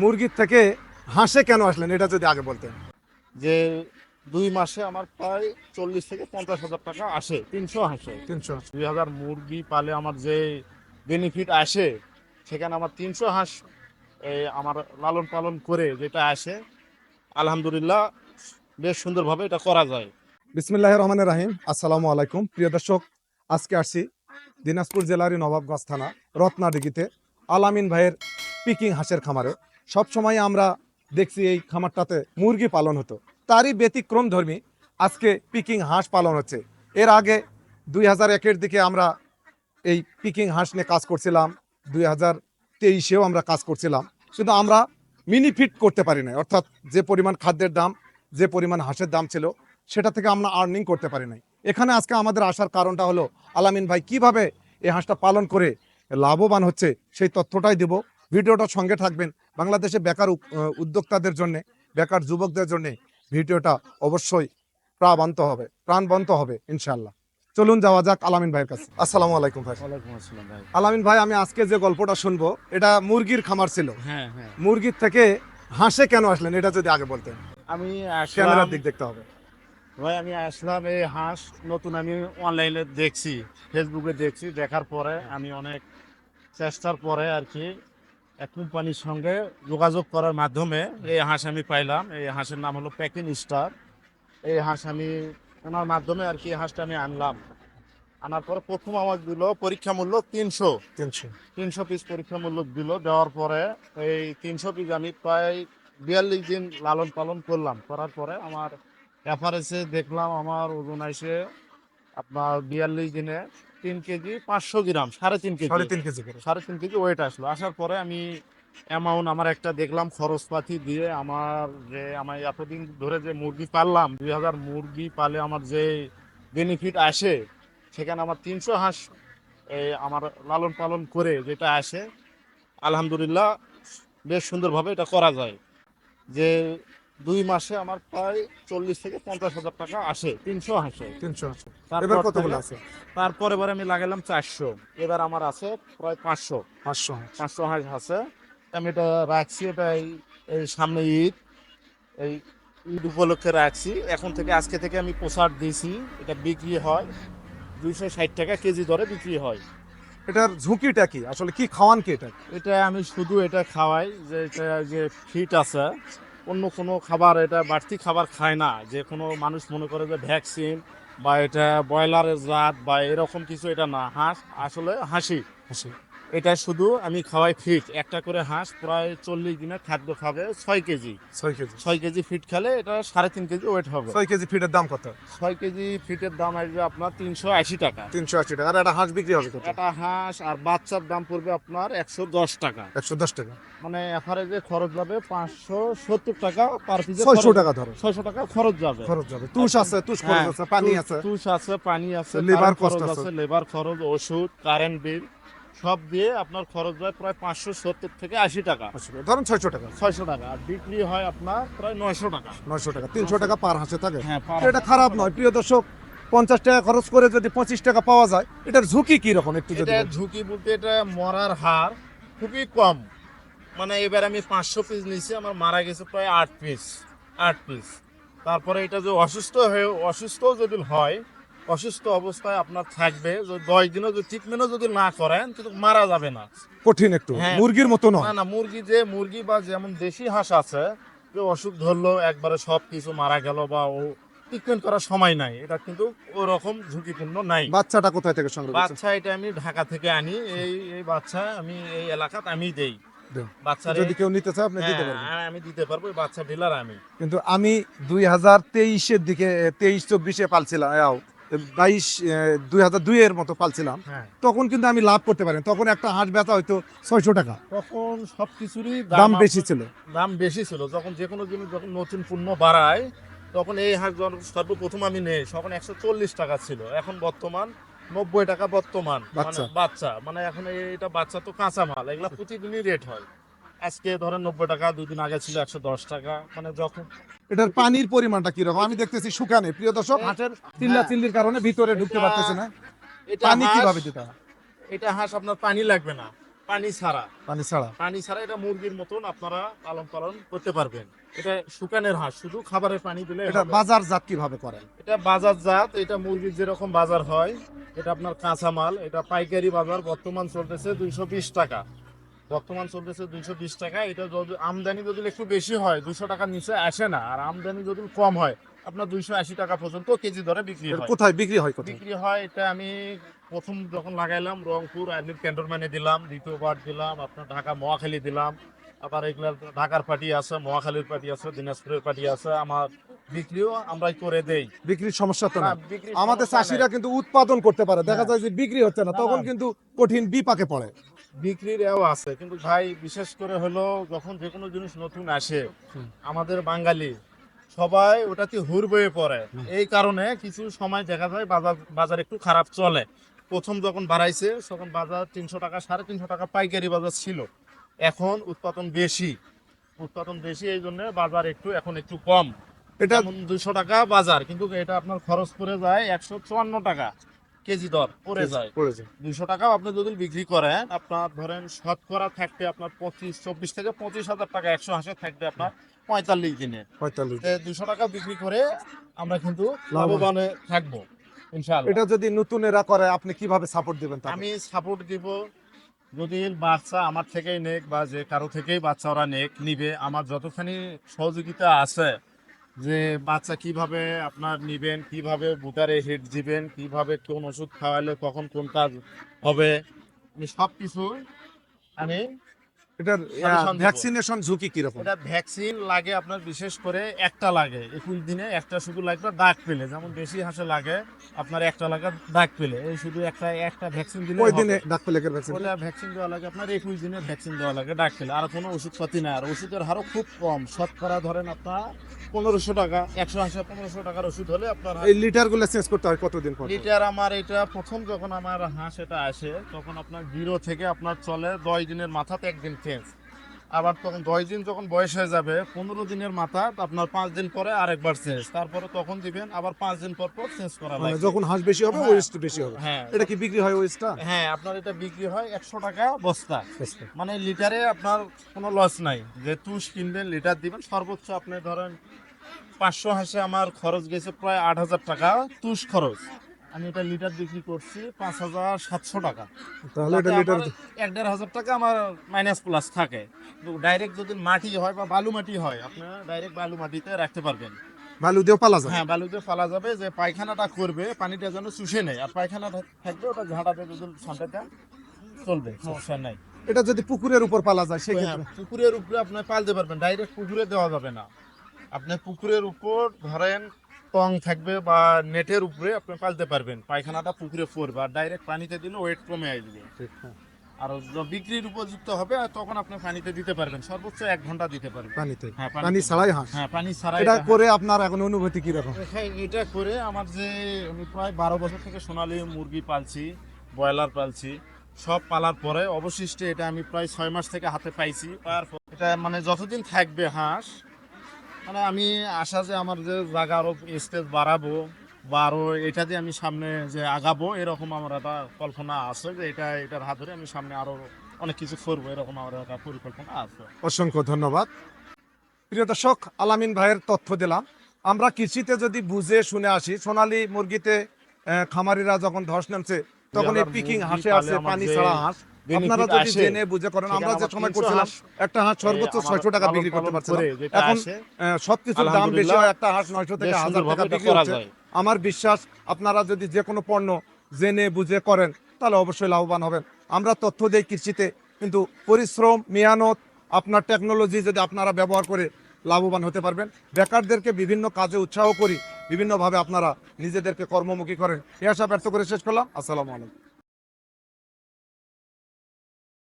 মুরগির থেকে হাঁসে কেন আসলেন? এটা যদি আগে বলতেন। যে দুই মাসে আমার প্রায় চল্লিশ থেকে পঞ্চাশ হাজার টাকা আসে তিনশো হাসে। তিনশো দুই হাজার মুরগি পালে আমার যে বেনিফিট আসে সেখানে আমার তিনশো হাঁস আমার লালন পালন করে যেটা আসে আলহামদুলিল্লাহ বেশ সুন্দরভাবে এটা করা যায়। বিসমিল্লাহ রহমানের রাহিম। আসসালামু আলাইকুম। প্রিয় দর্শক আজকে আসছি দিনাজপুর জেলারই নবাবগঞ্জ থানা রত্নাডিগিতে আলামিন ভাইয়ের পিকিং হাঁসের খামারে। সবসময় আমরা দেখছি এই খামারটাতে মুরগি পালন হতো। তারই ব্যতিক্রম ধর্মী আজকে পিকিং হাঁস পালন হচ্ছে। এর আগে দুই হাজার একের দিকে আমরা এই পিকিং হাঁস নিয়ে কাজ করছিলাম, দুই হাজার তেইশেও আমরা কাজ করছিলাম। কিন্তু আমরা মিনি ফিট করতে পারি নাই, অর্থাৎ যে পরিমাণ খাদ্যের দাম, যে পরিমাণ হাঁসের দাম ছিল, সেটা থেকে আমরা আর্নিং করতে পারি নাই। এখানে আজকে আমাদের আসার কারণটা হলো, আলামিন ভাই কীভাবে এই হাঁসটা পালন করে লাভবান হচ্ছে, সেই তথ্যটাই দেব। ভিডিওটার সঙ্গে থাকবেন বাংলাদেশে বেকার উদ্যোক্তাদের জন্য বেকার যুবকদের জন্য ভিডিওটা অবশ্যই প্রাণবন্ত হবে প্রাণবন্ত হবে ইনশাল্লাহ চলুন যাওয়া যাক আলামিন ভাইয়ের কাছে। আসসালামু আলাইকুম ভাই। ওয়ালাইকুম আসসালাম ভাই। আলামিন ভাই আমি আজকে যে গল্পটা শুনব এটা মুরগির খামার ছিল। হ্যাঁ হ্যাঁ। মুরগির থেকে হাঁসে কেন আসলেন এটা যদি আগে বলতেন। আমি ক্যামেরার দিক দেখতে হবে। ভাই আমি আসলাম এই হাঁস নতুন আমি অনলাইনে দেখছি ফেসবুকে দেখছি দেখার পরে আমি অনেক চেষ্টার পরে আর কি কোম্পানির সঙ্গে যোগাযোগ করার মাধ্যমে এই হাঁস আমি পাইলাম। এই হাঁসের নাম হলো প্যাকিং স্টার এই হাঁস আমি ওনার মাধ্যমে আর কি এই হাঁসটা আমি আনলাম। আনার পরে প্রথম আমার দিল পরীক্ষা মূল্য তিনশো। তিনশো। তিনশো পিস পরীক্ষা মূল্য দিল দেওয়ার পরে এই তিনশো পিস আমি প্রায় বিয়াল্লিশ দিন লালন পালন করলাম। করার পরে আমার এফারেসে দেখলাম আমার ওজন আসে আপনার বিয়াল্লিশ দিনে তিন কেজি পাঁচশো গ্রাম সাড়ে তিন কেজি। সাড়ে তিন কেজি সাড়ে তিন কেজি ওয়েট আসলো। আসার পরে আমি অ্যামাউন্ট আমার একটা দেখলাম খরচপাতি দিয়ে আমার যে আমার এতদিন ধরে যে মুরগি পাললাম দুই হাজার মুরগি পালে আমার যে বেনিফিট আসে সেখানে আমার তিনশো হাঁস এই আমার লালন পালন করে যেটা আসে আলহামদুলিল্লাহ বেশ সুন্দরভাবে এটা করা যায়। যে দুই মাসে আমার প্রায় চল্লিশ থেকে পঞ্চাশ হাজার টাকা আসে তিনশো হাঁসে তিনশো তারপর এবার কতগুলো আছে? তারপরে এবার আমি লাগালাম চারশো। এবার আমার আছে প্রায় পাঁচশো। পাঁচশো পাঁচশো হাঁস আছে। আমি এটা রাখছি এটা এই সামনে ঈদ। এই ঈদ উপলক্ষে রাখছি। এখন থেকে আজকে থেকে আমি প্রসার দিয়েছি। এটা বিক্রি হয়। দুইশো ষাট টাকা কেজি দরে বিক্রি হয়। এটার ঝুঁকিটা কি? আসলে কি খাওয়ান কি এটা? এটা আমি শুধু এটা খাওয়াই যে এটা যে ফিট আছে। অন্য কোনো খাবার, এটা বাড়তি খাবার খায় না। যে কোনো মানুষ মনে করে যে ভ্যাকসিন বা এটা ব্রয়লারের জাত বা এরকম কিছু, এটা না। হাঁস, আসলে হাসি এটা শুধু আমি খাওয়াই ফিট একটা করে হাঁস প্রায় চল্লিশ দিনের খাদ্য খাবে ছয় কেজি। ছয় কেজি। ছয় কেজি ফিট খেলে এটা সাড়ে তিন কেজি ওয়েট হবে। ছয় কেজি ফিটের দাম কত? ছয় কেজি ফিটের দাম আসবে আপনার তিনশো আশি টাকা। তিনশো আশি টাকা। আর একটা হাঁস বিক্রি হবে একটা হাঁস আর বাচ্চার দাম পড়বে আপনার একশো দশ টাকা। একশো দশ টাকা। মানে এফারেজে খরচ যাবে পাঁচশো সত্তর টাকা পার পিসে ছয়শো টাকা ধরো। ছয়শো টাকা খরচ যাবে। খরচ যাবে। তুষ আছে তুষ খরচ হ্যাঁ, আছে পানি আছে। তুষ আছে পানি আছে লেবার খরচ। আছে। লেবার খরচ ওষুধ কারেন্ট বিল সব দিয়ে আপনার খরচ যায় প্রায় পাঁচশো সত্তর থেকে আশি টাকা। আশি টাকা। ধরুন ছয়শো টাকা। ছয়শো টাকা। আর বিক্রি হয় আপনার প্রায় নয়শো টাকা। নয়শো টাকা তিনশো টাকা পার হাঁসে থাকে। হ্যাঁ এটা খারাপ নয়। প্রিয় দর্শক পঞ্চাশ টাকা খরচ করে যদি পঁচিশ টাকা পাওয়া যায় এটার ঝুঁকি কি রকম একটু যদি ঝুঁকি বলতে এটা মরার হার খুবই কম। মানে এবার আমি পাঁচশো পিস নিয়েছি আমার মারা গেছে প্রায় আট পিস আট পিস তারপরে এটা যে অসুস্থ হয়ে অসুস্থ যদি হয় অসুস্থ অবস্থায় আপনার থাকবে। দশ দিনও যদি ট্রিটমেন্টও যদি না করেন কিন্তু মারা যাবে না। কঠিন একটু। হ্যাঁ। মুরগির মতো না না মুরগি যে মুরগি বা যেমন দেশি হাঁস আছে যে অসুখ ধরলো একবারে সব কিছু মারা গেল বা ও ট্রিটমেন্ট করার সময় নাই এটা কিন্তু ওরকম ঝুঁকিপূর্ণ নাই। বাচ্চাটা কোথায় থেকে সংগ্রহ বাচ্চা এটা আমি ঢাকা থেকে আনি এই এই বাচ্চা আমি এই এলাকাতে আমি দেই। দেন। বাচ্চার যদি কেউ নিতে চায় আপনি দিতে পারবেন। আমি দিতে পারব বাচ্চা ডিলার আমি। কিন্তু আমি দুই হাজার তেইশের দিকে তেইশ চব্বিশে পালছিলাম বাইশ দুই হাজার দুইয়ের মতো পালছিলাম। হ্যাঁ। তখন কিন্তু আমি লাভ করতে পারি তখন একটা হাঁস বেচা হয়তো ছয়শো টাকা। তখন সবকিছুরই দাম বেশি ছিল। দাম বেশি ছিল। যখন যে কোনো জিনিস যখন নতুন পণ্য বাড়ায় তখন এই হাঁস যখন সর্বপ্রথম আমি নেই তখন একশো চল্লিশ টাকা ছিল। এখন বর্তমান নব্বই টাকা বর্তমান। মানে। বাচ্চা। মানে এখন এটা বাচ্চা তো কাঁচা মাল। এগুলা প্রতিদিনই রেট হয়। আজকে ধরেন নব্বই টাকা দুই দিন আগে ছিল একশো দশ টাকা। মানে যখন এটার পানির পরিমাণটা কীরকম? আমি দেখতেছি শুকানে। প্রিয় দর্শক হাঁসের চিল্লা চিল্লির কারণে ভিতরে ঢুকতে পারতেছে না। পানি কীভাবে দিতে এটা হাঁস আপনার পানি লাগবে না। পানি ছাড়া। পানি ছাড়া। পানি ছাড়া এটা মুরগির মতন আপনারা পালন পালন করতে পারবেন। এটা শুকানের হাঁস শুধু খাবারের পানি দিলে এটা। বাজার জাত কীভাবে করেন? এটা বাজার জাত এটা মুরগির যেরকম বাজার হয় এটা আপনার কাঁচা মাল এটা পাইকারি বাজার বর্তমান চলতেছে দুইশো বিশ টাকা। বর্তমান চলতেছে দুইশো বিশ টাকা। এটা যদি আমদানি যদি একটু বেশি হয় দুইশো টাকার নিচে আসে না। আর আমদানি যদি কম হয় আপনার দুইশো আশি টাকা পর্যন্ত কেজি দরে বিক্রি হয়। কোথায়? বিক্রি হয় বিক্রি হয় এটা আমি প্রথম যখন লাগাইলাম রংপুর আর্মির ক্যান্টনমেন্টে দিলাম দ্বিতীয়বার দিলাম আপনার ঢাকা মহাখালী দিলাম আবার এগুলা ঢাকার পার্টি আছে মহাখালীর পার্টি আছে দিনাজপুরের পার্টি আছে আমার বিক্রিও আমরাই করে দেই। বিক্রির সমস্যা তো না। আমাদের চাষিরা কিন্তু উৎপাদন করতে পারে। দেখা হ্যাঁ। যায় যে বিক্রি হচ্ছে না, তখন কিন্তু কঠিন বিপাকে পড়ে। বিক্রির এও আছে কিন্তু ভাই বিশেষ করে হলো যখন যে কোনো জিনিস নতুন আসে আমাদের বাঙালি সবাই ওটাতে হুর বয়ে পড়ে। এই কারণে কিছু সময় দেখা যায় বাজার বাজার একটু খারাপ চলে। প্রথম যখন বাড়াইছে তখন বাজার তিনশো টাকা সাড়ে তিনশো টাকা পাইকারি বাজার ছিল। এখন উৎপাদন বেশি। উৎপাদন বেশি এই জন্য বাজার একটু এখন একটু কম। এটা দুশো টাকা বাজার কিন্তু এটা আপনার খরচ পড়ে যায় একশো চুয়ান্ন টাকা কেজি দর পড়ে যায়। দুইশো টাকাও আপনি যদি বিক্রি করেন আপনার ধরেন শতকরা থাকতে আপনার পঁচিশ চব্বিশ থেকে পঁচিশ হাজার টাকা একশো হাঁসে থাকবে আপনার পঁয়তাল্লিশ দিনে। পঁয়তাল্লিশ দুশো টাকা বিক্রি করে আমরা কিন্তু লাভবানে। থাকব ইনশাআল্লাহ। এটা যদি নতুনেরা করে আপনি কীভাবে সাপোর্ট দিবেন? আমি সাপোর্ট দিব যদি বাচ্চা আমার থেকেই নেক বা যে কারও থেকেই বাচ্চা ওরা নেক নিবে। আমার যতখানি সহযোগিতা আছে যে বাচ্চা কীভাবে আপনার নিবেন, কীভাবে বুটারে হিট দিবেন, কীভাবে কোন ওষুধ খাওয়ালে কখন কোন কাজ হবে, আমি সব কিছু আমি এটার ভ্যাকসিনেশন ঝুঁকি কীরকম? এটা ভ্যাকসিন লাগে আপনার বিশেষ করে একটা লাগে একুশ দিনে একটা শুধু লাগবে দাগ পেলে যেমন বেশি হাঁসে লাগে আপনার একটা লাগে দাগ পেলে এই শুধু একটা একটা ভ্যাকসিন দিলে ওই দিনে ডাক পেলেকের ভ্যাকসিন বলে ভ্যাকসিন দেওয়া লাগে আপনার একুশ দিনে ভ্যাকসিন দেওয়া লাগে ডাক পেলে। আর কোনো ওষুধপাতি না আর ওষুধের হারও খুব কম। শতকরা ধরেন আপনার পনেরোশো টাকা একশো আশি পনেরোশো টাকার ওষুধ হলে আপনার এই লিটারগুলো চেঞ্জ করতে হয় কতদিন পর পর? লিটার আমার এটা প্রথম যখন আমার হাঁস এটা আসে তখন আপনার জিরো থেকে আপনার চলে দশ দিনের মাথাতে একদিন চেঞ্জ আবার তখন দশ দিন যখন বয়স হয়ে যাবে পনেরো দিনের মাথা আপনার পাঁচ দিন পরে আরেকবার চেঞ্জ তারপরে তখন দিবেন আবার পাঁচ দিন পর পর চেঞ্জ করা মানে লাগে যখন হাঁস বেশি হবে হ্যাঁ। ওয়েস্ট বেশি হবে। হ্যাঁ। এটা কি বিক্রি হয় ওয়েস্টটা হ্যাঁ আপনার এটা বিক্রি হয় একশো টাকা বস্তা। মানে লিটারে আপনার কোনো লস নাই। যে তুষ কিনবেন লিটার দিবেন সর্বোচ্চ আপনি ধরেন পাঁচশো হাঁসে আমার খরচ গেছে প্রায় আট হাজার টাকা তুষ খরচ। আমি এটা লিটার বিক্রি করছি পাঁচ হাজার সাতশো টাকা। তাহলে এটা লিটার এক দেড় হাজার টাকা আমার মাইনাস প্লাস থাকে। ডাইরেক্ট যদি মাটি হয় বা বালু মাটি হয় আপনি ডাইরেক্ট বালু মাটিতে রাখতে পারবেন। ভালো দিয়েও পালা যায়? হ্যাঁ বালুতে ফেলা যাবে যে পায়খানাটা করবে পানিটা যেন শুষে নেয়। আর পায়খানা থাকবে ওটা ঝাঁটাতে যদি সামটাতে চলবে সমস্যা নাই। এটা যদি পুকুরের উপর পালা যায় হ্যাঁ, সেক্ষেত্রে? পুকুরের উপরে আপনি পালতে পারবেন ডাইরেক্ট পুকুরে দেওয়া যাবে না। আপনি পুকুরের উপর ধরেন টং থাকবে বা নেটের উপরে আপনি পালতে পারবেন। পায়খানাটা পুকুরে পড়বে আর ডাইরেক্ট পানিতে দিলে ওয়েট কমে আসবে। হ্যাঁ, আর বিক্রির উপযুক্ত হবে আর তখন আপনি পানিতে দিতে পারবেন। সর্বোচ্চ এক ঘণ্টা দিতে পারবেন। পানিতে? হ্যাঁ পানি ছাড়াই হাঁস? হ্যাঁ পানি ছাড়া এটা করে আপনার এখন অনুভূতি কি রকম এটা করে আমার যে আমি প্রায় বারো বছর থেকে সোনালী মুরগি পালছি ব্রয়লার পালছি সব পালার পরে অবশিষ্টে এটা আমি প্রায় ছয় মাস থেকে হাতে পাইছি। পাওয়ার পর এটা মানে যতদিন থাকবে হাঁস মানে আমি আশা যে আমার যে জায়গা আরও স্টেজ বাড়াবো বা আরও এটা দিয়ে আমি সামনে যে আগাবো এরকম আমার একটা কল্পনা আছে যে এটা এটার হাত ধরে আমি সামনে আরও অনেক কিছু করব এরকম আমার একটা পরিকল্পনা আছে। অসংখ্য ধন্যবাদ। প্রিয় দর্শক আলামিন ভাইয়ের তথ্য দিলাম। আমরা কৃষিতে যদি বুঝে শুনে আসি সোনালি মুরগিতে খামারিরা যখন ধস নামছে তখন এই পিকিং হাঁসে আছে পানি ছাড়া হাঁস। আপনারা যদি জেনে বুঝে করেন আমরা যে সময় করছিলাম একটা হাঁস সর্বোচ্চ ছয়শো টাকা বিক্রি করতে পারছিলাম এখন সবকিছুর দাম বেশি হয় একটা হাঁস নয়শো থেকে হাজার টাকা বিক্রি হচ্ছে। আমার বিশ্বাস আপনারা যদি যে কোনো পণ্য জেনে বুঝে করেন তাহলে অবশ্যই লাভবান হবেন। আমরা তথ্য দেই কৃষিতে কিন্তু পরিশ্রম মেহনত আপনার টেকনোলজি যদি আপনারা ব্যবহার করে লাভবান হতে পারবেন। বেকারদেরকে বিভিন্ন কাজে উৎসাহ করি বিভিন্নভাবে আপনারা নিজেদেরকে কর্মমুখী করেন। এ আশা ব্যর্থ করে শেষ করলাম। আসসালামু আলাইকুম।